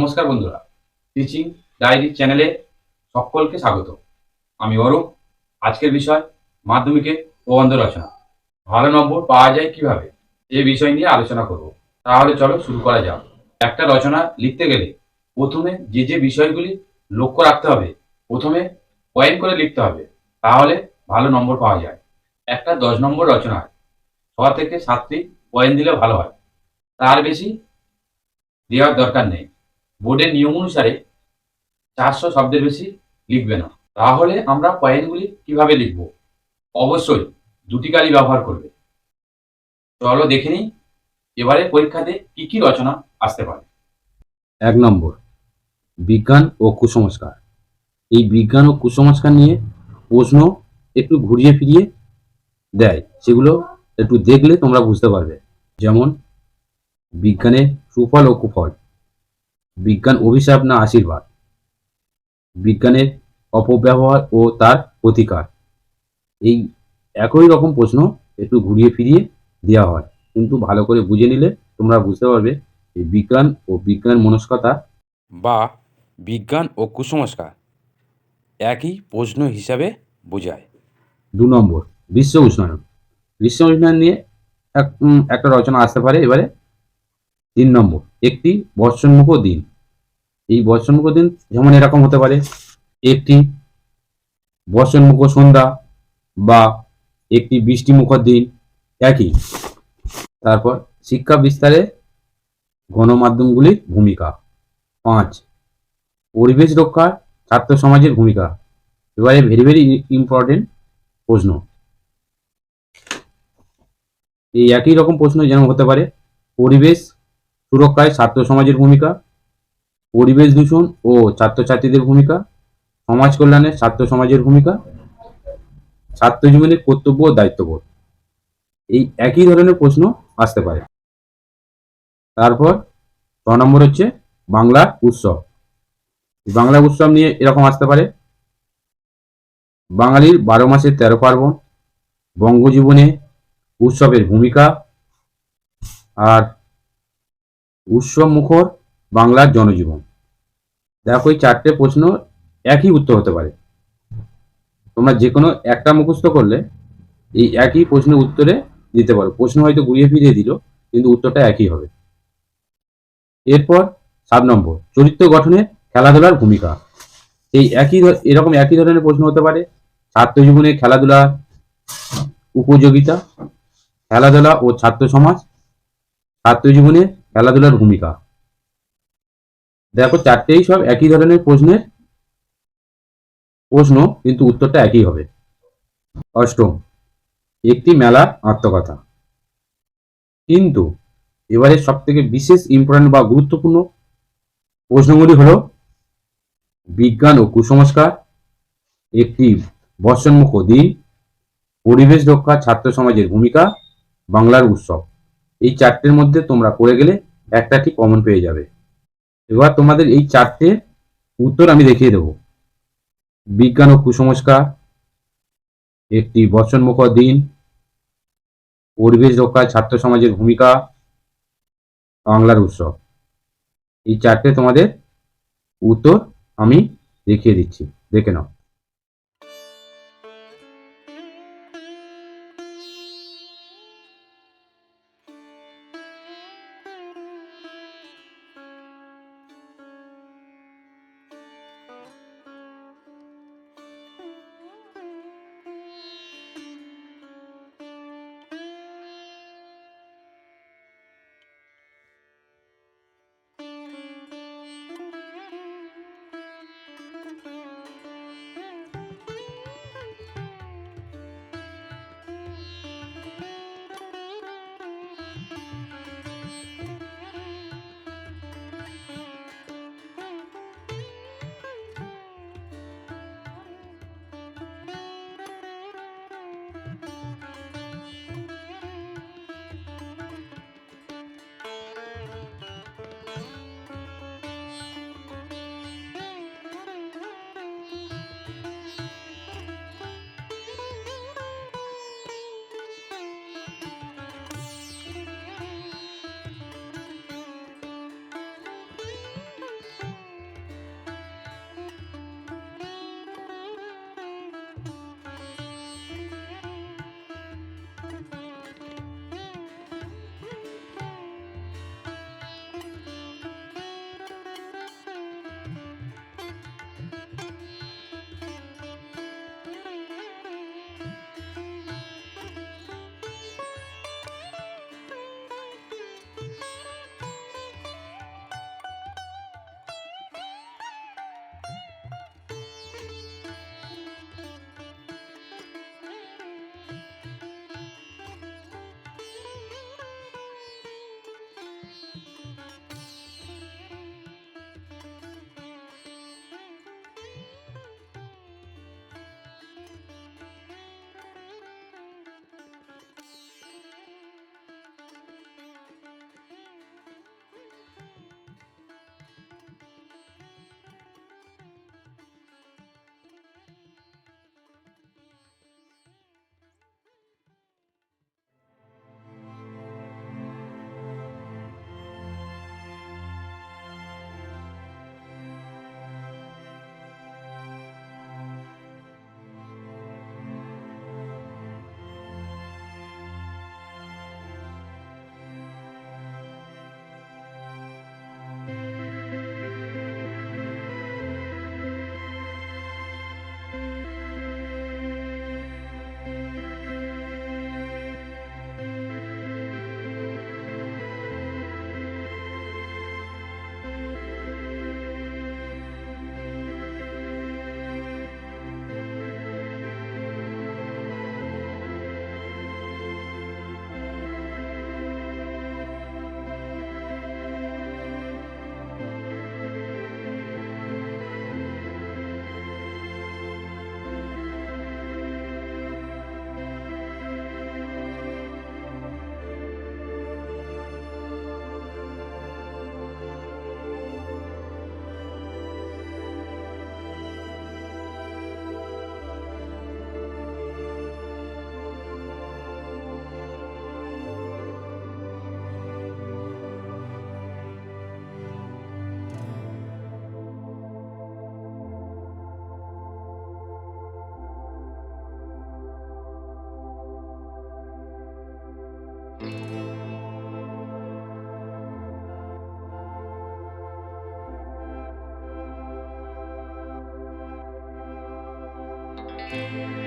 নমস্কার বন্ধুরা। Teaching diary চ্যানেলে সকলকে স্বাগত। আমি অরূপ। আজকের বিষয় মাধ্যমিকে প্রবন্ধ রচনা। ভালো নম্বর পাওয়া যায় কীভাবে? এই বিষয় নিয়ে আলোচনা করব। তাহলে চলো শুরু করা যাক। একটা রচনা লিখতে গেলে প্রথমে যে যে বিষয়গুলি লক্ষ্য রাখতে হবে, প্রথমে পয়েন্ট করে লিখতে হবে। তাহলে ভালো নম্বর পাওয়া যায়। একটা দশ নম্বর রচনা। ছ থেকে সাতটি পয়েন্ট দিলে ভালো হয়। তার বেশি দেওয়ার দরকার নেই। বোর্ডের নিয়ম অনুসারে চারশো শব্দের বেশি লিখবে না। তাহলে আমরা পয়েন্টগুলি কীভাবে লিখব? অবশ্যই দুটি কালি ব্যবহার করবে। চলো দেখে নিই, এবারে পরীক্ষাতে কি কি রচনা আসতে পারে। এক নম্বর, বিজ্ঞান ও কুসংস্কার। এই বিজ্ঞান ও কুসংস্কার নিয়ে প্রশ্ন একটু ঘুরিয়ে ফিরিয়ে দেয়। সেগুলো একটু দেখলে তোমরা বুঝতে পারবে। যেমন বিজ্ঞানের সুফল ও কুফল। বিজ্ঞান অভিশাপ না আশীর্বাদ। বিজ্ঞানের অপব্যবহার ও তার প্রতিকার। এই একই রকম প্রশ্ন একটু ঘুরিয়ে ফিরিয়ে দেওয়া হয়। কিন্তু ভালো করে বুঝে নিলে তোমরা বুঝতে পারবে এই বিজ্ঞান ও বিজ্ঞান মনস্কতা বা বিজ্ঞান ও কুসংস্কার একই প্রশ্ন হিসাবে বোঝায়। দু নম্বর বিশ্ব উষ্ণায়ন। বিশ্ব উষ্ণায়ন নিয়ে এক একটা রচনা আসতে পারে এবারে। তিন নম্বর, একটি বর্ষণমুখ দিন। এই বর্ষণমুখ দিন যেমন এরকম হতে পারে, একটি বর্ষণমুখ সন্ধ্যা বা একটি বৃষ্টিমুখর দিন একই। তারপর শিক্ষা বিস্তারে গণমাধ্যমগুলির ভূমিকা। পাঁচ, পরিবেশ রক্ষার ছাত্র সমাজের ভূমিকা। এবারে ভেরি ভেরি ইম্পর্টেন্ট প্রশ্ন। এই একই রকম প্রশ্ন যেন হতে পারে, পরিবেশ সুরক্ষায় ছাত্র সমাজের ভূমিকা, পরিবেশ দূষণ ও ছাত্রছাত্রীদের ভূমিকা, সমাজ কল্যাণে ছাত্র সমাজের ভূমিকা, ছাত্র জীবনের কর্তব্য ও দায়িত্ববোধ। এই একই ধরনের প্রশ্ন আসতে পারে। তারপর ছ নম্বর হচ্ছে বাংলা উৎসব। বাংলা উৎসব নিয়ে এরকম আসতে পারে। বাঙালির বারো মাসের তেরো পার্বণ, বঙ্গজীবনে উৎসবের ভূমিকা, আর উৎসব মুখর বাংলার জনজীবন। দেখো, এই চারটে প্রশ্ন একই উত্তর হতে পারে। তোমরা যে কোনো একটা মুখস্থ করলে এই একই প্রশ্নের উত্তরে দিতে পারো। প্রশ্ন হয়তো ঘুরিয়ে ফিরিয়ে দিল, কিন্তু উত্তরটা একই হবে। এরপর সাত নম্বর, চরিত্র গঠনে খেলাধুলার ভূমিকা। এই একই এরকম একই ধরনের প্রশ্ন হতে পারে। ছাত্র জীবনে খেলাধুলা উপযোগিতা, খেলাধুলা ও ছাত্র সমাজ। ছাত্র জীবনে খেলাধুলার ভূমিকা। দেখো, চারটেই সব একই ধরনের প্রশ্নের প্রশ্ন, কিন্তু উত্তরটা একই হবে। অষ্টম, একটি মেলার আত্মকথা। কিন্তু এবারে সব থেকে বিশেষ ইম্পর্টেন্ট বা গুরুত্বপূর্ণ প্রশ্নগুলি হল, বিজ্ঞান ও কুসংস্কার, একটি বর্ষণমুখ দিন পরিবেশ রক্ষা, ছাত্র সমাজের ভূমিকা, বাংলার উৎসব। এই চারটের মধ্যে তোমরা করে গেলে একটা ঠিক কমন পেয়ে যাবে। এবার তোমাদের এই চারটে উত্তর আমি দেখিয়ে দেব। বিজ্ঞান ও কুসংস্কার, একটি বর্ষণমুখ দিন, পরিবেশ রক্ষা ছাত্র সমাজের ভূমিকা, বাংলার উৎসব। এই চারটে তোমাদের উত্তর আমি দেখিয়ে দিচ্ছি। দেখে নাও। Música